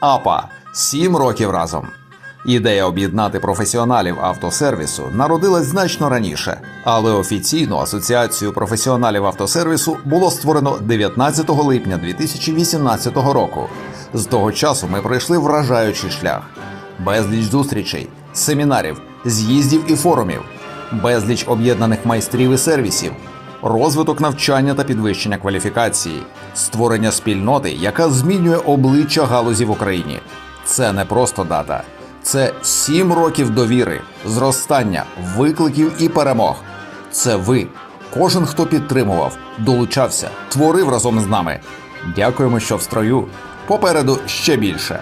АПА сім років разом. Ідея об'єднати професіоналів автосервісу народилась значно раніше, але офіційну асоціацію професіоналів автосервісу було створено 19 липня 2018 року. З того часу ми пройшли вражаючий шлях: безліч зустрічей, семінарів, з'їздів і форумів, безліч об'єднаних майстрів і сервісів, розвиток навчання та підвищення кваліфікації, створення спільноти, яка змінює обличчя галузі в Україні. Це не просто дата, це сім років довіри, зростання, викликів і перемог. Це ви, кожен, хто підтримував, долучався, творив разом з нами. Дякуємо, що в строю. Попереду ще більше.